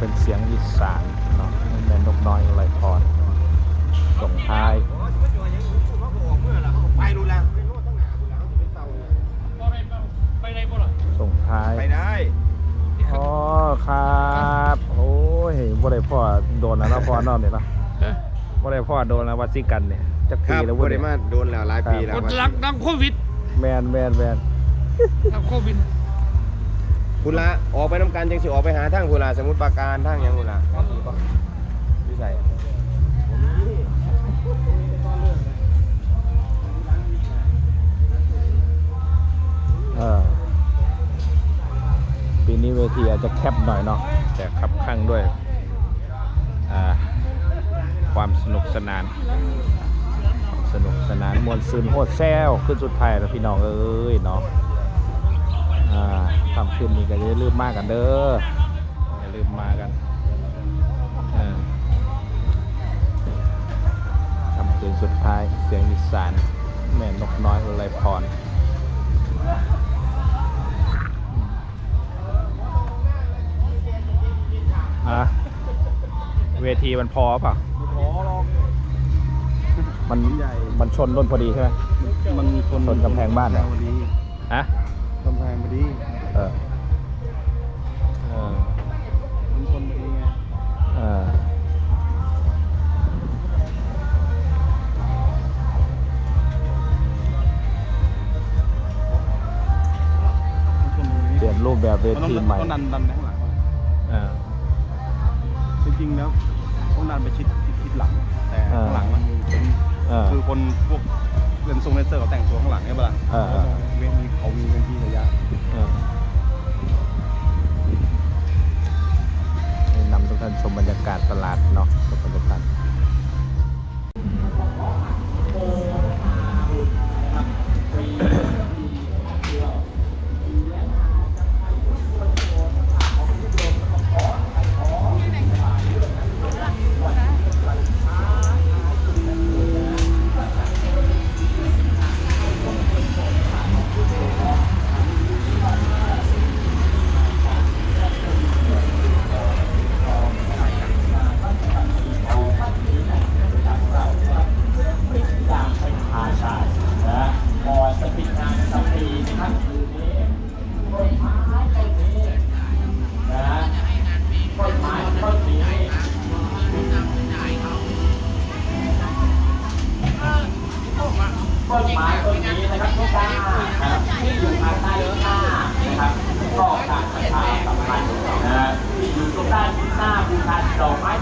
เป็นเสียงอีสานเนาะแม่นกน้อยอะไรพรส่งท้ายไปรู้แล้วส่งท้ายไปได้อ๋อครับโอ้ยบ่ได้พ่อโดนแล้วเนาะพ่อนอนเนี่ยเนาะบ่ได้พ่อโดนแล้ววัดสิกันเนี่ยจักคปีรับแล้วบบ่ริได้มาโดนแล้วหลายปีแล้วกดลักดังโควิดแมนแมนแมนดังโควิด คุณละออกไปน้ำกันจังสิออกไปหาทางคุณละสมุทรปราการทางหยังคุณละพี่ใส่เออปีนี้เวทีอาจจะแคบหน่อยเนาะแต่ขับข้างด้วยอ่าความสนุกสนาน สนุกสนานมวลซืนโหดแซวขึ้นสุดท้ายแล้วพี่น้องเอ้ยเนาะ อ่าทำขึ้นนี้ก็อย่าลืมมากันเด้ออย่าลืมมากันอ่าทำคืนสุดท้ายเสียงอีสานแม่นกน้อยอุไรพรอะเวทีมันพอเปล่ะขอลองมันมันชนต้นพอดีใช่ไหมมันคนชนกำแพงบ้านเหรอพอดีฮะกำแพงพอดีเออเออมันคนพอดีไงเออมันคนพอดีเปลี่ยนรูปแบบเวทีใหม่ต้องดันดันไปข้างหลังก่อนเออ จริงๆแล้วต้องดันไปชิดชิดชิดหลัง แต่เออข้างหลังมันมีเป็นเออ คือคนพวก เล่นทรงเลเซอร์เขาแต่งตัวข้างหลังใช่ปะล่ะเออเออเว้นมีเขามีเว้นที่ระยะเออนี่นำทุกท่านชมบรรยากาศตลาดเนาะกับบรรยากาศ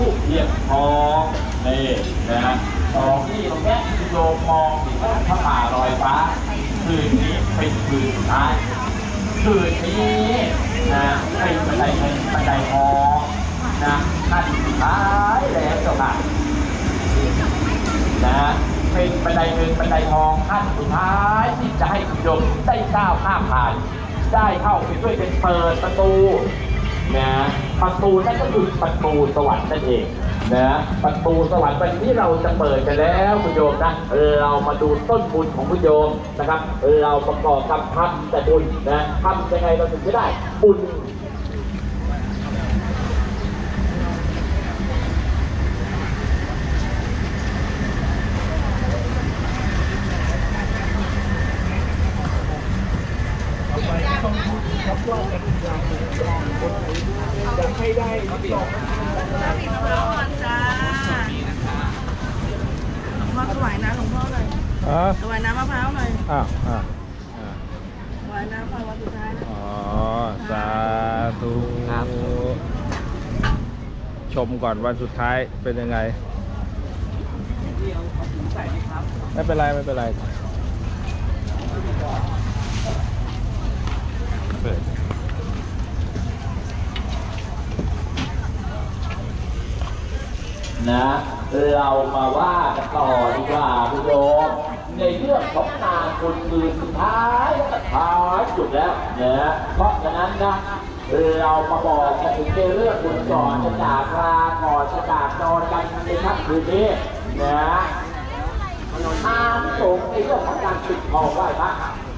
ทูบเทียนทองนี่นะฮะสองที่ตรงนี้โยมมองถึงพระป่าลอยฟ้า คืนนี้เป็นคืนสุดท้ายคืนนี้นะเป็นบันไดเงินบันไดทองนะขั้นสุดท้ายแล้วเจ้าค่ะนะเป็นบันไดเงินบันไดทองขั้นสุดท้ายที่จะให้คุณโยมได้ก้าวข้ามผ่าน ได้เข้าไปด้วยเป็นเปิดประตูนะ ประตูนั่นก็คือประตูสวรรค์นั่นเองนะประตูสวรรค์วันนี้เราจะเปิดกันแล้วคุณโยมนะเรามาดูต้นบุญของคุณโยมนะครับ เราประกอบกับทำแต่บุญนะทำยังไงเราถึงจะได้บุญ หลวงพ่อถวายน้ำหลวงพ่อหน่อย อะ ถวายน้ำมะพร้าวหน่อย อ้าวอ้าวอ่า ถวายน้ำพระวันสุดท้ายนะ อ๋อ สา ธุชมก่อนวันสุดท้ายเป็นยังไง ไม่เป็นไร ไม่เป็นไรเปิดนะเรามาว่ากันต่อดีกว่าคุณโยมในเรื่องของงานคนคืนสุดท้ายและท้ายสุดแล้วนะเพราะฉะนั้นนะ เรามาบอกกันถึงเรื่องบุญก่อนจะจากลาก่อนจะจากนอนกันในในค่ำคืนนี้นะอางสงฆ์ในเรื่องของการปิดทองไหว้พระ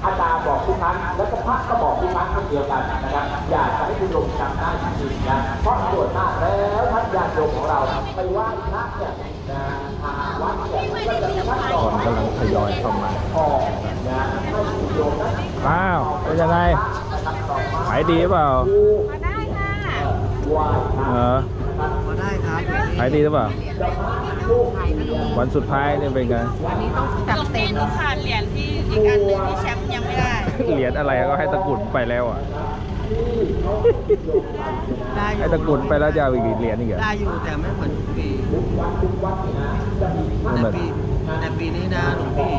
อาจารย์บอกทุกครั้งแล้วก็พระก็บอกทุกครั้งเช่นเดียวกันนะครับอยากให้คุณโยมจำได้จริงๆนะเพราะส่วนมากแล้วท่านญาติโยมของเราไปไหว้พระเนี่ยนะทางวัดเนี่ยก็จะมีพระดอกคนกำลังทยอยเข้ามาทอนะให้คุณโยมนั้นอ้าวเป็นยังไงายดีเปล่ามาได้ค่ะไหว้พระเออขายดีหรือเปล่าวันสุดท้ายเนี่ยเป็นไงจับเต็มขาดเหรียญที่อีกอันหนึงที่แชมป์ยังไม่ได้ เหรียญอะไรก็ให้ตะกรุดไปแล้วอะ ได้อให้ยู่ตะกรุดไปแล้วจะเอาอีกกี่เหรียญอีกเหรอได้อยู่แต่ไม่เหมือนทุกปีไม่เหมือนแต่ปีแต่ปีนี้นะหลวงพี่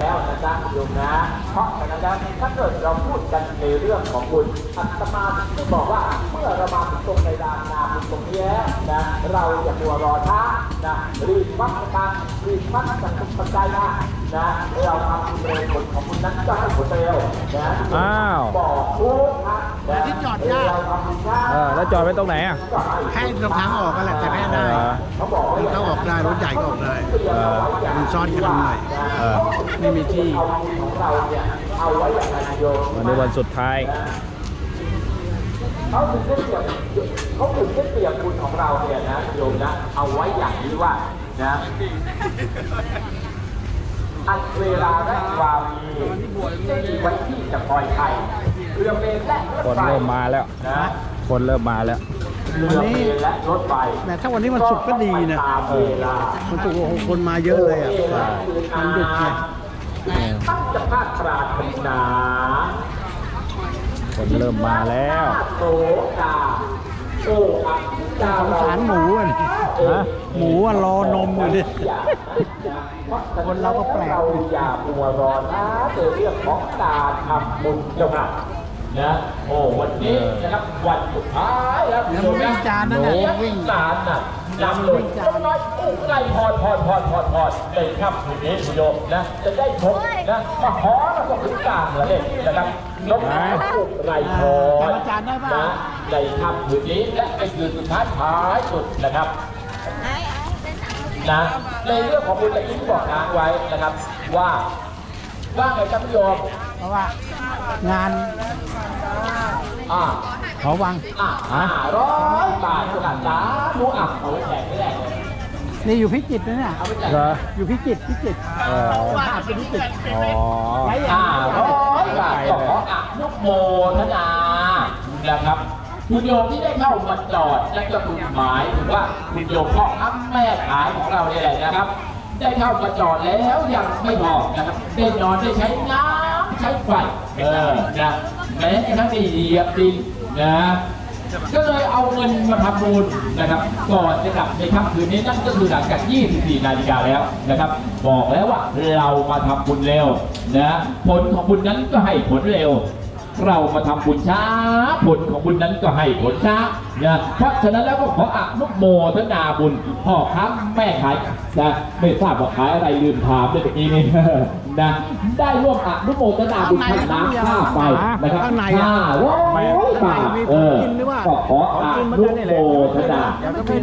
แล้วนะจ๊ะโยมนะเพราะฉะนั้นนะถ้าเกิดเราพูดกันในเรื่องของบุญอัตมาจะบอกว่าเมื่อเรามาถึงตรงในดานนาบุญตรงนี้แล้วนะเราอย่ามัวรอช้านะรีบวัดกันรีบวัดกันทุกปัจจัยนะนะเราทำบุญเร็วผลของบุญนั้นก็ให้ผลเร็วนะอ้าวบอกทุก ครั้งนะที่จอดยากเราทำบุญช้าเออแล้วจอดไว้ตรงไหนอะให้ตรงทางออกกันแหละแต่ไม่ได้เออเขาบอกว่าถ้าออกได้รถใหญ่ก็ออกได้เออมันซ่อนกันหน่อยเออไม่มีที่เอาบุญของเราเนี่ยเอาไว้อย่างไรโยมวันนี้วันสุดท้ายเขาถึงได้เปรียบเขาถึงได้เปรียบคุณของเราเนี่ยนะโยมนะเอาไว้อย่างนี้ว่านะอันเวลาและวาวีไม่มีไว้ที่จะคอยใคร เรือเมล์และรถคนไฟเริ่มมาแล้วนะคนเริ่มมาแล้วเรือเมล์และรถไฟแต่ถ้าวันนี้มันสุกร์ก็ดีนะตามเวลามันสุกร์โอ้โหคนมาเยอะเลยอะมันดึกไงตั้งจะพลาดปรารถนาคนเริ่มมาแล้วโสกาโอ้อักจาสงสารหมูอะนี่ฮะหมูอะรอนมอยู่ดิคนเราก็แปลกเราอย่ามัวรอนะในเรื่องของการทำบุญเจ้าค่ะ นะโอ้วันนี้นะครับวันสุดท้ายแล้วเดี๋ยวมันวิ่งจานนั่นน่ะโอ้วิ่งจานน่ะนำเลยเจ้าน้อยอู้ไก่พอดพอดพอดพอดพอดเลยครับคุณนี้คุณโยมนะจะได้ชมนะมาขอแล้วก็ถึงกลางเลยนะครับนกอู้ไก่พอดจำอาจารย์ได้ป่ะนะในค่ำคืนนี้และเป็นคืนสุดท้ายท้ายสุดนะครับนะในเรื่องของบุญตะกี้ที่บอกค้างไว้นะครับ ว่าว่าไงครับโยมเพ ราะว่างานอ่าขอวังอ่าห้าร้อยบาทขนาดจ้าดูอะเอาไว้แจกไม่ได้เลยนี่อยู่พิจิตรนะเนี่ยเอาไว้แจกเหรออยู่พิจิตรพิจิตรเออภาพเป็นพิจิตรอ๋อห้าร้อยบาทก็ขออนุโมทนานะครับคุณโยมที่ได้เข้ามาจอดนั่นก็คือหมายถึงว่าคุณโยมพ่อค้าแม่ขายของเราเนี่ยแหละนะครับ ได้เข้ามาจอดแล้วยังไม่พอนะครับได้นอนได้ใช้น้ำ ใช้ไฟเออนะแม้กระทั่งได้เหยียบดินนะ ก็เลยเอาเงินมาทำบุญนะครับ ก่อนจะกลับในค่ำคืนนี้นั่นก็คือหลังจาก 24 นาฬิกาแล้วนะครับ บอกแล้วว่าเรามาทำบุญเร็วนะ ผลของบุญนั้นก็ให้ผลเร็ว เรามาทำบุญช้า ผลของบุญนั้นก็ให้ผลช้านะเพราะฉะนั้นแล้วก็ขออนุโมทนาบุญพ่อค้าแม่ขายนะไม่ทราบว่าขายอะไรลืมถามเมื่อกี้นี้นะได้ร่วมอนุโมทนาบุญทางน้ำค่าไฟนะครับข้างในอะห้าร้อยบาทเออกินหรือว่าก็ขออนุโมทนา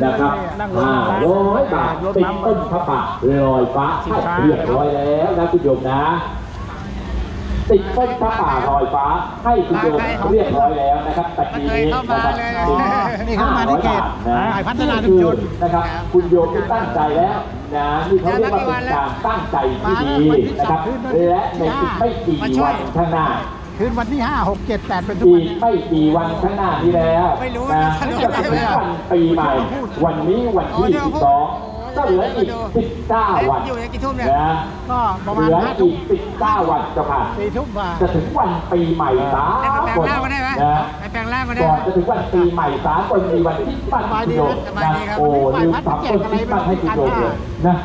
นะครับห้าร้อยบาทติดต้นพระป่าลอยฟ้าให้เรียบร้อยแล้วนะคุณโยมนะ ติดต้นพระป่าลอยฟ้าให้คุณโยมเรียบร้อยแล้วนะครับตะกี้นี้นะครับอ๋อนี่เข้ามาที่เขตนะฝ่ายพัฒนาชุมชนนะครับ คุณโยมที่ตั้งใจแล้วนะนี่เขาเรียกว่าเป็นการตั้งใจที่ดีนะครับและในอีกไม่กี่วันข้างหน้าคืนวันที่ 5 6 7 8 เป็นทุกอีวันกไม่กี่วันข้างหน้านี้แล้วไม่รู้นะจะรู้จะถึงวันปีใหม่ วันนี้วันที่12 ก็เหลืออีก19 วันอยู่ในกี่ทุ่มเนี่ยนะก็ประเหมาณลือห้าอีทุ่มก19 วันเจ้าค่ะสี่ทุ่มกว่าจะถึงวันปีใหม่สาไปแปลคงนร่างมาได้ไหมนะไปแปลงร่างมาได้ก่ไหอมนจะถึงวันปีใหม่สากลมีวันที่ปั้นสบายดีโยมนะสบายดีครับโอ้วันนี้ลืมฝ่ายทำพัต้ฒนนาที่ปั้นให้คุณโยมเลยนะ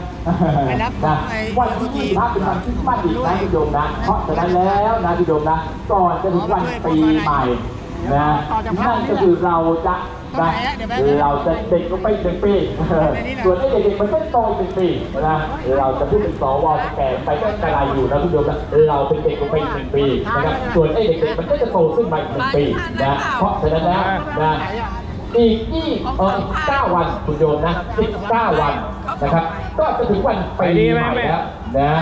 ไปรับนะไอ้วันที่ยี่สิบห้าเป็นวันที่ปั้นอีกนะคุณโยมนะเพราะฉะนั้นแล้วนะคุณโยมนะก่อนจะถึงวันปีใหม่นะนั่นก็คือเราจะ นะเราจะเด็กก็ไปหนึ่งปีส่วนไอ้เด็กๆมันก็โตอีกหนึ่งปีนะเราจะพูดเป็นสวแก่ไปก็กระไรอยู่นะคุณโยมนะเราเป็นเด็กก็ไปอีกหนึ่งปีนะครับส่วนไอ้เด็กๆมันก็จะโตขึ้นมาอีกหนึ่งปีนะเพราะฉะนั้นแล้วนะอีกยี่เอออีกเก้าวันคุณโยมนะสิบเก้าวันนะครับ ก็จะถึงวันปีใหม่แล้วนะ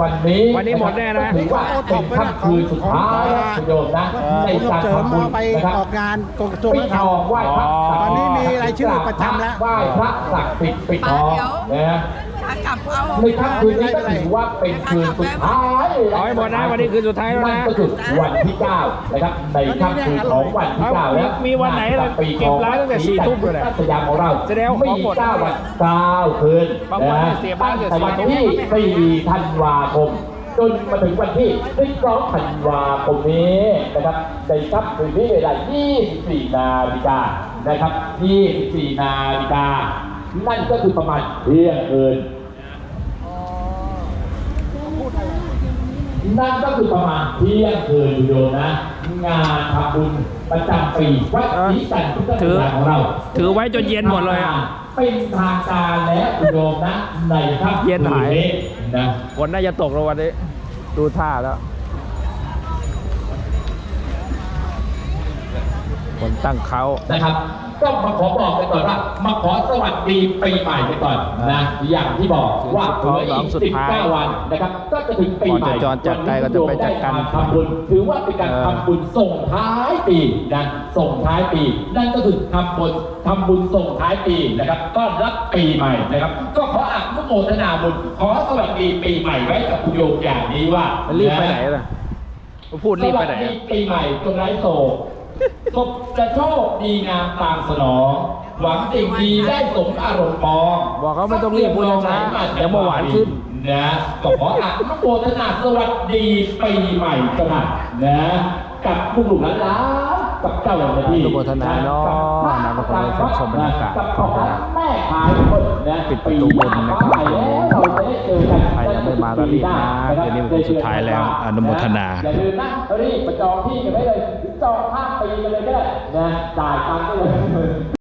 วันนี้วันนี้หมดแน่นะถือว่าเป็นค่ำคืนสุดท้ายนะคุณโยมนะเออในคุณการเสริมทำบุญเอาไปนะครับออกงานกระทรวงปิวัดฒนธรทรองมไหว้พระอ๋อตอนนี้มีรายชื่อประจำแล้วไหว้พระศักดิ์สิทธิ์ปิดทองนะ ฮะขากลับเอาในค่ำคืนนี้ก็ถือว่าเป็นคืนสุดท้ายเอาให้หมดนะวันนี้คืนสุดท้ายแล้วนะนั่นก็คือวันที่9นะครับในค่ำคืนของวันที่เอา9แล้วมีวันไหนล่ะปีเก็บร้านตั้งแต่4ทุ่มเลยสยามของเราแสดงว่าของหมดเก้าวันเก้าคืนบางวันเนี่ยเสียบ้านตั้งเสียแต่วันสี่ทุ่มที่สี่ธันวาคมจนมาถึงวันที่ 12 ธันวาคมนี้นะครับในค่ำคืนนี้เวลา 24 นาฬิกานะครับ 24 นาฬิกา นั่นก็คือประมาณเที่ยงคืนนั่นก็คือประมาณเที่ยงคืนโยมนะ งานทำบุญประจำปีวัดศรีสันพุทธถือศาสนาของเรา ถือไว้จนเย็นหมดเลยอะเป็นทางการแล้วคุณโยมนะในค่ำคืเย็นหายนี้นะฝนน่าจะตกแล้ววันนี้ ดูท่าแล้วฝนตั้งเขานะครับ ก็มาขอบอกกันก่อนว่ามาขอสวัสดีปีใหม่กันก่อนนะอย่างที่บอกว่าเหลืออีกสุดท้าย19วันนะครับก็จะถึงปีใหม่ก่อนจะจรจัดไปก็จะไปจัดการวันนี้โยมได้มาทำบุญถือว่าเป็นการเออทำบุญส่งท้ายปีนะส่งท้ายปี นั่นก็คือทำบุญทำบุญส่งท้ายปีนะครับต้อนรับปีใหม่นะครับ ก็ขออนุโมทนาบุญขอสวัสดีปีใหม่ไว้กับคุณโยมอย่างนี้ว่ามันรีบไปไหนล่ะพูดรีบไปไหนสวัสอะดีปีใหม่จงไร้โศก ศพจะโชคดีงามตามสนอง หวังสิ่งดีได้สมอารมณ์ปองบอกเขาไม่ต้องรีบพูดช้าๆเดี๋ยวเบาหวานขึ้น นะก็ขออนุโมทนาสวัสดีปีใหม่กันนะนะกับลูกหลานหลานกับเจ้าหน้าที่อนุโมทนาเนาะกับนำมาขอให้ท่านชมบรรยากาศกับพ่อแม่ขายทุกคนนะ ปิดประตูบุญนะครับปีใหม่แล้วเราจะได้เจอกันใครยังไม่มาก็รีบนะเดี๋ยวนี้เป็นวันสุดท้ายแล้วอนุโมทนาอย่าลืมนะรีบมาจองที่กันไว้เลยหรือจองข้ามปีกันเลยก็ได้นะจ่ายตังค์ก็เลย